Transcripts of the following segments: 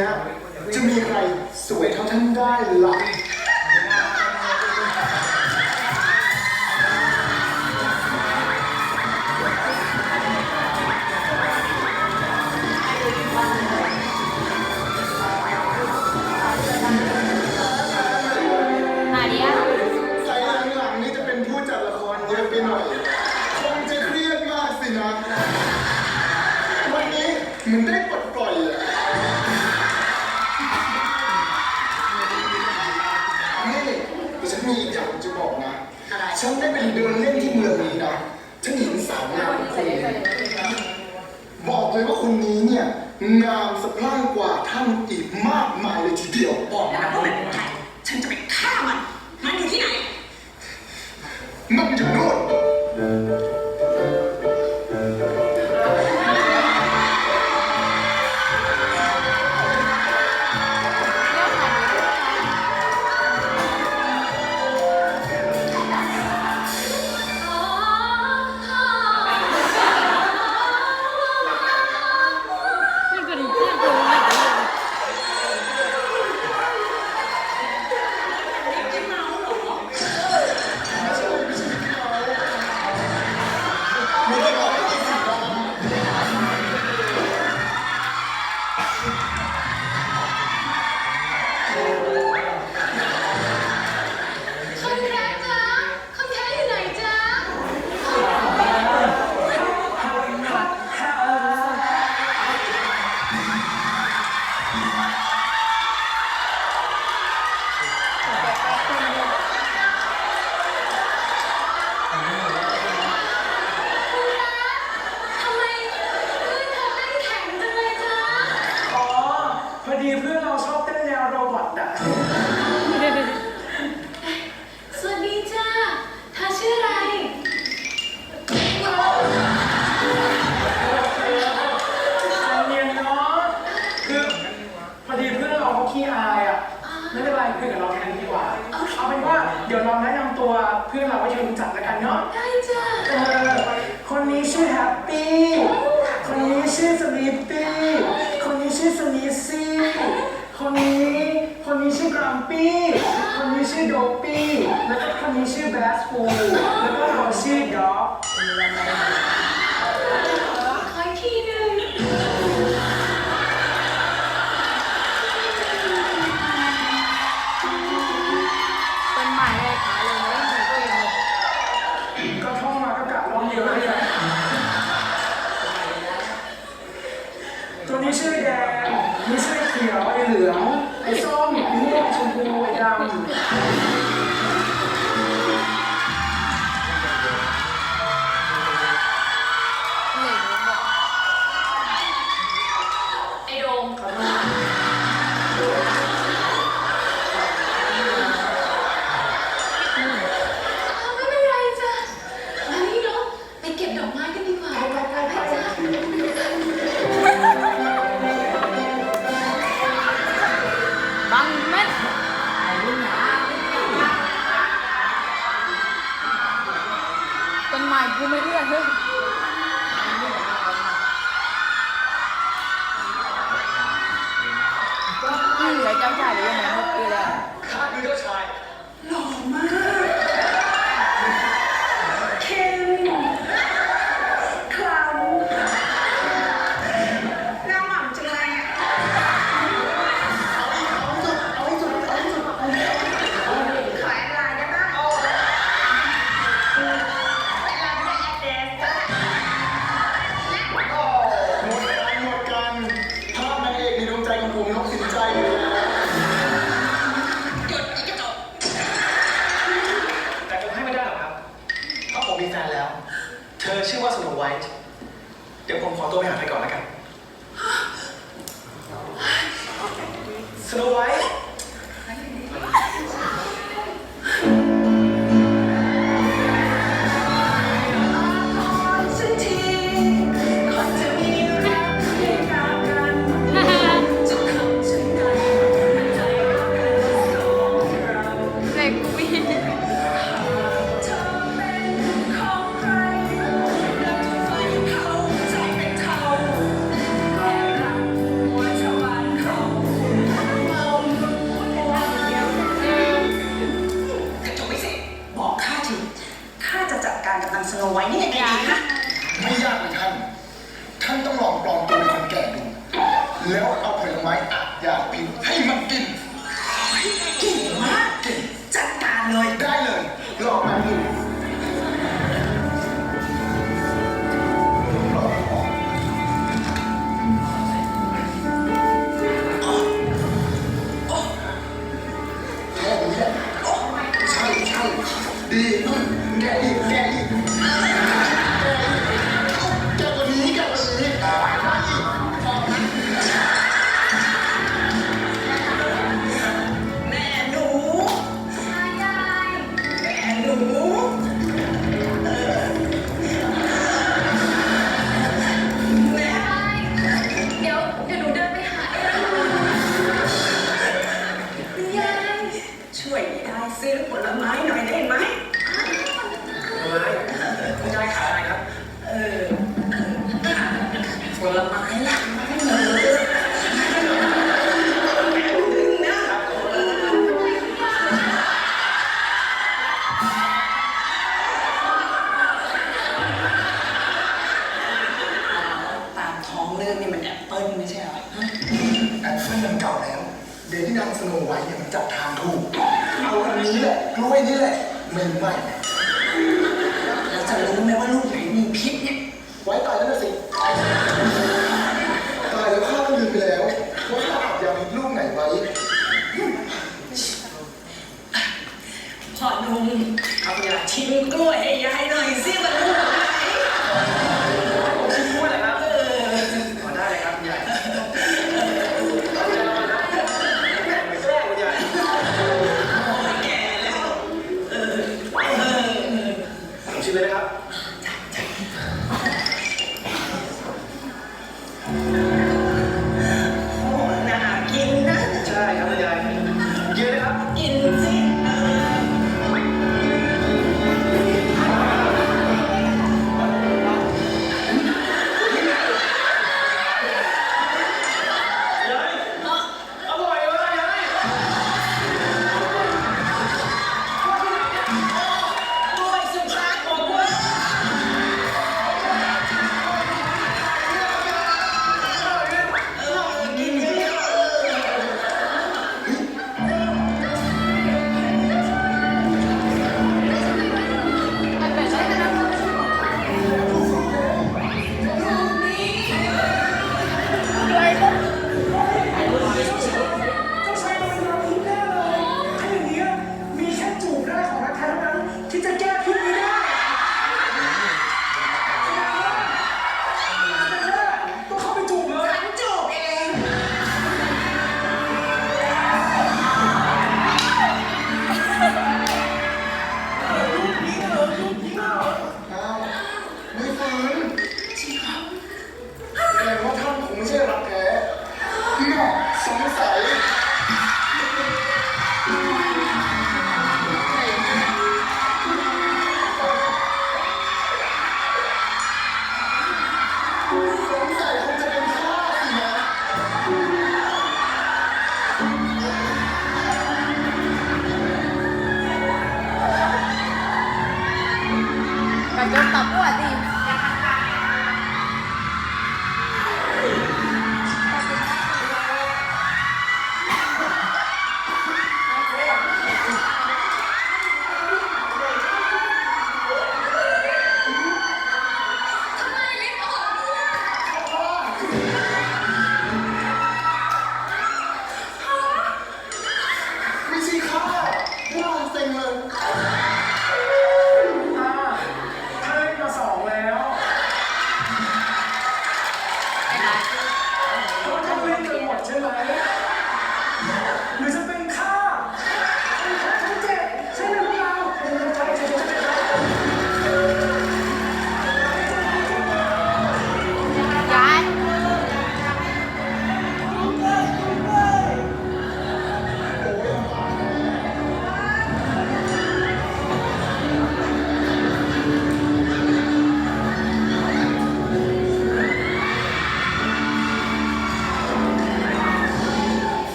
ี้จะมีใครสวยเท่าท่านได้หรือมาเดียวสายงานหลังนี่จะเป็นผู้จัดละครเยอะไปหน่อย คงจะเครียดมากสินะ วันนี้เหมือนได้ ฉันได้ไปเดินเล่นที่เมืองนี้นะฉันเห็นสาวงามคนนึ่บอกเลยว่าคนนี้เนี่ยงามสะพรั่งกว่าท่านอีกมากมายเลยทีเดียวบอกนะ இருந்து กูไม่เรียกเฮ้ยนี่เหลือจ้าชายหรือยังไงหมดปีแล้ว ธอชื่อว่าสโนว์ไวท์ เดี๋ยวผมขอตัวไปหาเธอก่อนแล้วกัน สโนว์ไวท์ แล้วเอาผลไม้อัดยาพิษให้มันกิน เกินมากกินจัดการเลย ได้เลยรอแป๊บนึงรอแค่นี้ใช่ใช่ดี แกดีแกดี ที่นางสโนไว้ยมันจับทางถูก เอาอันนี้แหละกล้วยนี่แหละไม่ไหมแล้วจะรู้ไหมว่าลูกไหนมีพิษเนี่ยไว้ตายแล้วนะสิ ตายแล้วข้าก็ลืมไปแล้วว่าข้าอาบยาพิษลูกไหนไว้พ่อหนุ่มเอาอยาทิ้งกล้วยให้ยายหน่อยสิมัน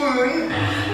testemunho